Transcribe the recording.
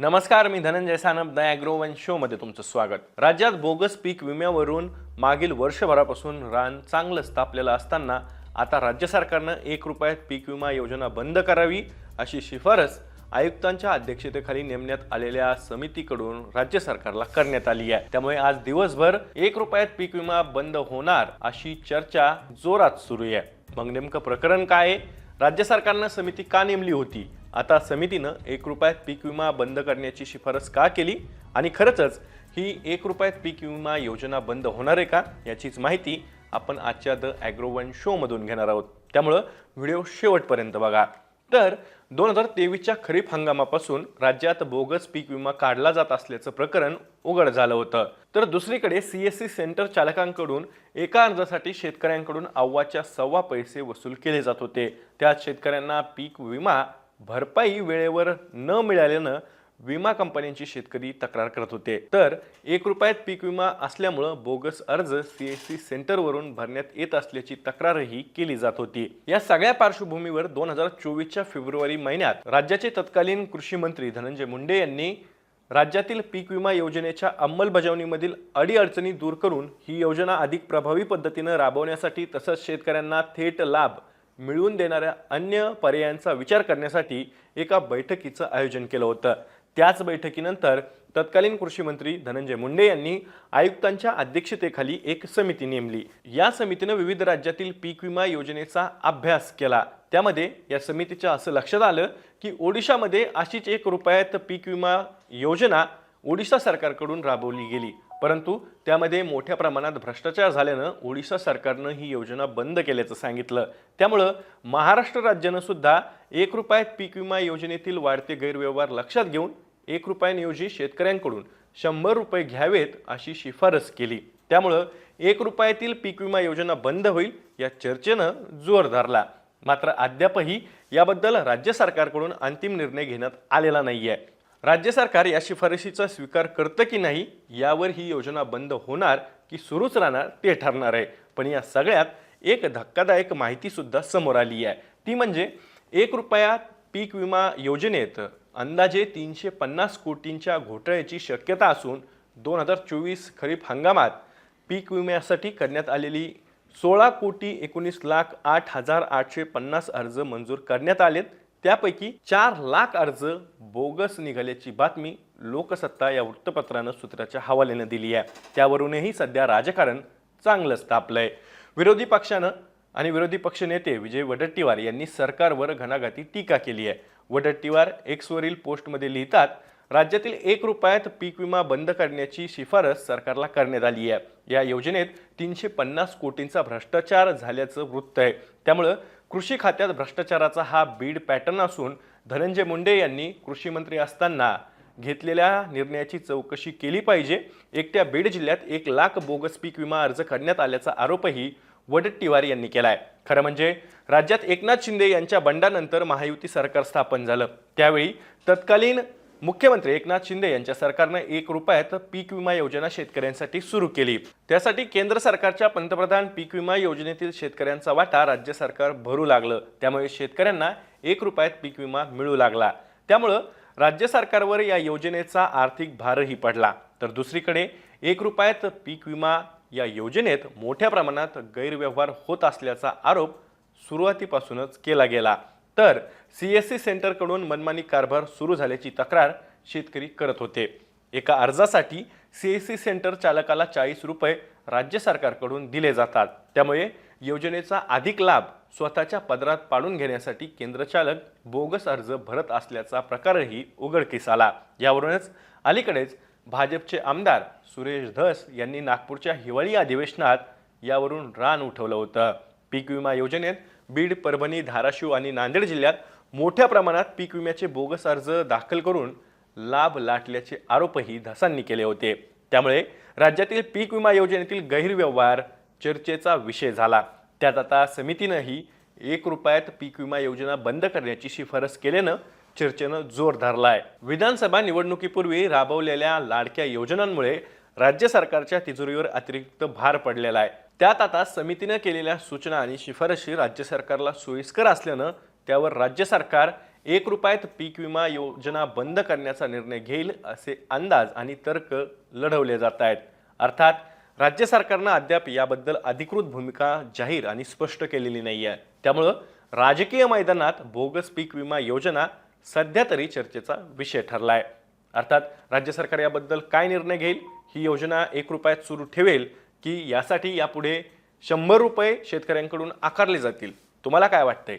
नमस्कार मी Dhananjay Sanap the one शोमध्ये तुमचं स्वागत. राज्यात बोगस पीक विम्यावरून मागील वर्षभरापासून रान चांगलंच तापलेलं असताना आता राज्य सरकारनं एक रुपयात पीक विमा योजना बंद करावी अशी शिफारस आयुक्तांच्या अध्यक्षतेखाली नेमण्यात आलेल्या समितीकडून राज्य सरकारला करण्यात आली आहे. त्यामुळे आज दिवसभर एक रुपयात पीक विमा बंद होणार अशी चर्चा जोरात सुरू आहे. मग नेमकं प्रकरण काय आहे? राज्य सरकारनं समिती का नेमली होती? आता समितीनं एक रुपयात पीक विमा बंद करण्याची शिफारस का केली? आणि खरंच ही एक रुपयात पीक विमा योजना बंद होणार आहे का? याचीच माहिती आपण आजच्या द ॲग्रोवन शोमधून घेणार आहोत. त्यामुळं व्हिडिओ शेवटपर्यंत बघा. तर दोन हजार तेवीसच्या खरीप हंगामापासून राज्यात बोगस पीक विमा काढला जात असल्याचं प्रकरण उघड झालं होतं. तर दुसरीकडे सी एस सी सेंटर चालकांकडून एका अर्जासाठी शेतकऱ्यांकडून अव्वाच्या सव्वा पैसे वसूल केले जात होते. त्यात शेतकऱ्यांना पीक विमा भरपाई वेळेवर न मिळाल्यानं विमा कंपन्यांची शेतकरी तक्रार करत होते. तर एक रुपयात पीक विमा असल्यामुळं बोगस अर्ज सी एस सी सेंटरवरून भरण्यात येत असल्याची तक्रारही केली जात होती. या सगळ्या पार्श्वभूमीवर दोन हजार चोवीसच्या फेब्रुवारी महिन्यात राज्याचे तत्कालीन कृषी मंत्री धनंजय मुंडे यांनी राज्यातील पीक विमा योजनेच्या अंमलबजावणीमधील अडीअडचणी दूर करून ही योजना अधिक प्रभावी पद्धतीनं राबवण्यासाठी तसंच शेतकऱ्यांना थेट लाभ मिळवून देणाऱ्या अन्य पर्यायांचा विचार करण्यासाठी एका बैठकीचं आयोजन केलं होतं. त्याच बैठकीनंतर तत्कालीन कृषी मंत्री धनंजय मुंडे यांनी आयुक्तांच्या अध्यक्षतेखाली एक समिती नेमली. या समितीनं विविध राज्यातील पीक विमा योजनेचा अभ्यास केला. त्यामध्ये या समितीच्या असं लक्षात आलं की ओडिशामध्ये अशीच एक रुपयात पीक विमा योजना ओडिशा सरकारकडून राबवली गेली. परंतु त्यामध्ये मोठ्या प्रमाणात भ्रष्टाचार झाल्यानं ओडिशा सरकारनं ही योजना बंद केल्याचं सांगितलं. त्यामुळं महाराष्ट्र राज्यानं सुद्धा एक रुपयात पीक विमा योजनेतील वाढते गैरव्यवहार लक्षात घेऊन एक रुपयाऐवजी शेतकऱ्यांकडून शंभर रुपये घ्यावेत अशी शिफारस केली. त्यामुळं एक रुपयातील पीक विमा योजना बंद होईल या चर्चेनं जोर धरला. मात्र अद्यापही याबद्दल राज्य सरकारकडून अंतिम निर्णय घेण्यात आलेला नाही आहे राज्य सरकार या शिफारशीचा स्वीकार करतं की नाही यावर ही योजना बंद होणार की सुरूच राहणार ते ठरणार आहे. पण या सगळ्यात एक धक्कादायक माहितीसुद्धा समोर आली आहे. ती म्हणजे एक रुपया पीक विमा योजनेत अंदाजे तीनशे पन्नास कोटींच्या घोटाळ्याची शक्यता असून दोन हजार चोवीस खरीप हंगामात पीक विम्यासाठी करण्यात आलेली सोळा कोटी एकोणीस लाख आठ हजार आठशे पन्नास अर्ज मंजूर करण्यात आलेत. त्यापैकी चार लाख अर्ज बोगस निघाल्याची बातमी लोकसत्ता या वृत्तपत्रानं सूत्राच्या हवाल्यानं दिली आहे. त्यावरूनही सध्या राजकारण चांगलंच तापलंय. विरोधी पक्षानं आणि विरोधी पक्ष नेते विजय वडट्टीवार यांनी सरकारवर घणाघाती टीका केली आहे. वडट्टीवार एक्सवरील पोस्टमध्ये लिहितात राज्यातील एक रुपयात पीक विमा बंद करण्याची शिफारस सरकारला करण्यात आली आहे. या योजनेत तीनशे पन्नास कोटींचा भ्रष्टाचार झाल्याचं वृत्त आहे. त्यामुळं कृषी खात्यात भ्रष्टाचाराचा हा बीड पॅटर्न असून धनंजय मुंडे यांनी कृषी मंत्री असताना घेतलेल्या निर्णयाची चौकशी केली पाहिजे. एकट्या बीड जिल्ह्यात एक लाख बोगस पीक विमा अर्ज करण्यात आल्याचा आरोपही वडट्टीवार यांनी केला आहे खरं म्हणजे राज्यात एकनाथ शिंदे यांच्या बंडानंतर महायुती सरकार स्थापन झालं. त्यावेळी तत्कालीन मुख्यमंत्री एकनाथ शिंदे यांच्या सरकारनं एक रुपयात पीक विमा योजना शेतकऱ्यांसाठी सुरू केली. त्यासाठी केंद्र सरकारच्या पंतप्रधान पीक विमा योजनेतील शेतकऱ्यांचा वाटा राज्य सरकार भरू लागलं. त्यामुळे शेतकऱ्यांना एक रुपयात पीक विमा मिळू लागला. त्यामुळं राज्य सरकारवर या योजनेचा आर्थिक भारही पडला. तर दुसरीकडे एक रुपयात पीक विमा या योजनेत मोठ्या प्रमाणात गैरव्यवहार होत असल्याचा आरोप सुरुवातीपासूनच केला गेला. तर सी एस सी सेंटरकडून मनमानी कारभार सुरू झाल्याची तक्रार शेतकरी करत होते. एका अर्जासाठी सी एस सी सेंटर चालकाला चाळीस रुपये राज्य सरकारकडून दिले जातात. त्यामुळे योजनेचा अधिक लाभ स्वतःच्या पदरात पाडून घेण्यासाठी केंद्रचालक बोगस अर्ज भरत असल्याचा प्रकारही उघडकीस आला. यावरूनच अलीकडेच भाजपचे आमदार सुरेश धस यांनी नागपूरच्या हिवाळी अधिवेशनात यावरून रान उठवलं होतं. पीक विमा योजनेत बीड परभणी धाराशिव आणि नांदेड जिल्ह्यात मोठ्या प्रमाणात पीक विम्याचे बोगस अर्ज दाखल करून लाभ लाटल्याचे आरोपही धसांनी केले होते. त्यामुळे राज्यातील पीक विमा योजनेतील गैरव्यवहार चर्चेचा विषय झाला. त्यात आता समितीनंही एक रुपयात पीक विमा योजना बंद करण्याची शिफारस केल्यानं चर्चेनं जोर धरला आहे विधानसभा निवडणुकीपूर्वी राबवलेल्या लाडक्या योजनांमुळे राज्य सरकारच्या तिजोरीवर अतिरिक्त भार पडलेला आहे. त्यात आता समितीनं केलेल्या सूचना आणि शिफारशी राज्य सरकारला सोयीस्कर असल्यानं त्यावर राज्य सरकार एक रुपयात पीक विमा योजना बंद करण्याचा निर्णय घेईल असे अंदाज आणि तर्क लढवले जात आहेत. अर्थात राज्य सरकारनं अद्याप याबद्दल अधिकृत भूमिका जाहीर आणि स्पष्ट केलेली नाही आहे त्यामुळं राजकीय मैदानात बोगस पीक विमा योजना सध्या तरी चर्चेचा विषय ठरला आहे अर्थात राज्य सरकार याबद्दल काय निर्णय घेईल? ही योजना एक रुपयात सुरू ठेवेल की यासाठी यापुढे शंभर रुपये शेतकऱ्यांकडून आकारले जातील? तुम्हाला काय वाटतंय?